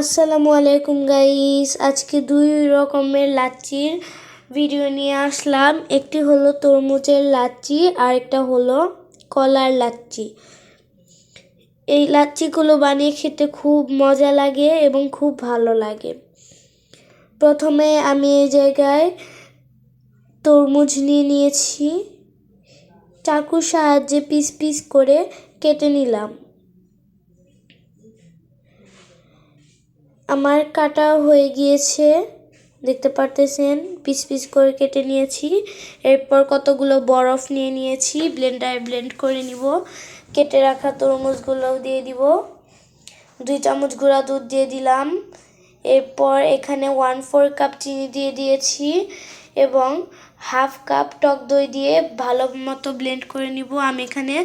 আসসালামু আলাইকুম গাইস আজকে দুই রকমের লাচ্চির ভিডিও নিয়ে আসলাম। একটি হলো তরমুজের লাচ্চি আর একটা হলো কলার লাচ্চি এই লাচ্চিগুলো বানিয়ে খেতে খুব মজা লাগে এবং খুব ভালো লাগে। প্রথমে আমি এই জায়গায় তরমুজ নিয়ে নিয়েছি। চাকুর সাহায্যে পিস পিস করে কেটে নিলাম। আমার কাটা হয়ে গিয়েছে, দেখতে পারতেছেন? পিস পিস করে কেটে নিয়েছি। এরপর কতগুলো বরফ নিয়ে নিয়েছি, ব্লেন্ডারে ব্লেন্ড করে নিব। কেটে রাখা তরমুজগুলোও দিয়ে দিব। দুই চামচ গুঁড়া দুধ দিয়ে দিলাম। এরপর এখানে ওয়ান ফোর কাপ চিনি দিয়ে দিয়েছি এবং হাফ কাপ টক দই দিয়ে ভালো মতো ব্লেন্ড করে নিব। আমি এখানে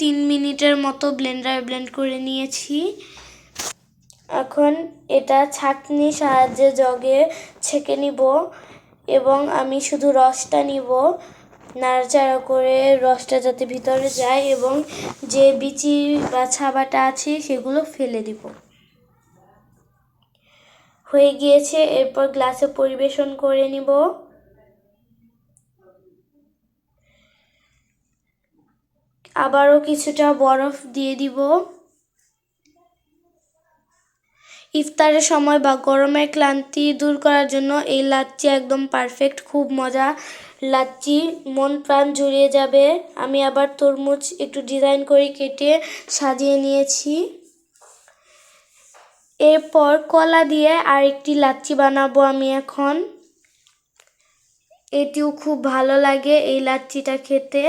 তিন মিনিটের মতো ব্লেন্ডারে ব্লেন্ড করে নিয়েছি। এখন এটা ছাঁকনি সাহায্যে জগে ছেঁকে নিব এবং আমি শুধু রসটা নিব। নাড়াচাড়া করে রসটা যাতে ভিতরে যায় এবং যে বিচি বা ছাবাটা আছে সেগুলো ফেলে দিব। হয়ে গিয়েছে, এরপর গ্লাসে পরিবেশন করে নিব। আবারও কিছুটা বরফ দিয়ে দিব। ইফতারের সময় বা গরমের ক্লান্তি দূর করার জন্য এই লাচ্চি একদম পারফেক্ট খুব মজা। লাচ্চি মন প্রাণ জুড়িয়ে যাবে। আমি আবার তরমুজ একটু ডিজাইন করে কেটে সাজিয়ে নিয়েছি। এরপর কলা দিয়ে আরেকটি লাচ্চি বানাবো আমি এখন। এটিও খুব ভালো লাগে এই লাচ্চিটা খেতে।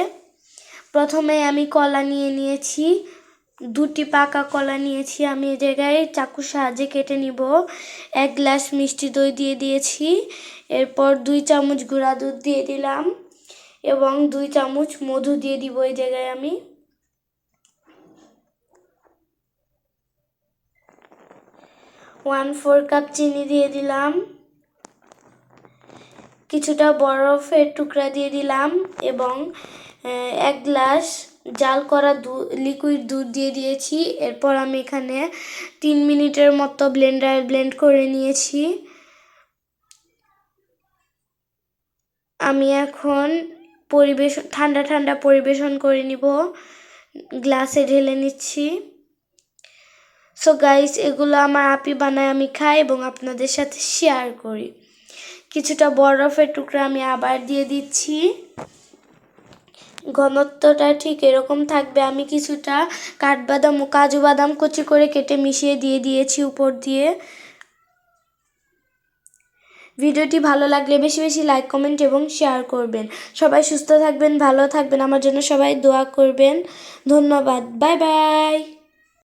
প্রথমে আমি কলা নিয়ে নিয়েছি। দুটি পাকা কলা নিয়েছি, আমি এ জায়গায় চাকুর সাহায্যে কেটে নিব। এক গ্লাস মিষ্টি দই দিয়ে দিয়েছি, এরপর দুই চামচ গুঁড়া দুধ দিয়ে দিলাম এবং দুই চামচ মধু দিয়ে দিব এই জায়গায় আমি। ওয়ান ফোর কাপ চিনি দিয়ে দিলাম। কিছুটা বরফের টুকরা দিয়ে দিলাম এবং এক গ্লাস জাল করা লিকুইড দুধ দিয়ে দিয়েছি। এরপর আমি এখানে তিন মিনিটের মতো ব্লেন্ডার ব্লেন্ড করে নিয়েছি। আমি এখন পরিবেশন ঠান্ডা ঠান্ডা পরিবেশন করে নিব। গ্লাসে ঢেলে নিচ্ছি। সো গাইস এগুলো আমার আপি বানায় আমি খাই এবং আপনাদের সাথে শেয়ার করি। কিছুটা বরফের টুকরা আমি আবার দিয়ে দিচ্ছি। ঘনত্বটা ঠিক এরকম থাকবে। আমি কিছুটা কাঠবাদাম ও কাজু বাদাম কুচি করে কেটে মিশিয়ে দিয়ে দিয়েছি উপর দিয়ে। ভিডিওটি ভালো লাগলে বেশি বেশি লাইক, কমেন্ট এবং শেয়ার করবেন। সবাই সুস্থ থাকবেন, ভালো থাকবেন। আমার জন্য সবাই দোয়া করবেন। ধন্যবাদ। Bye bye.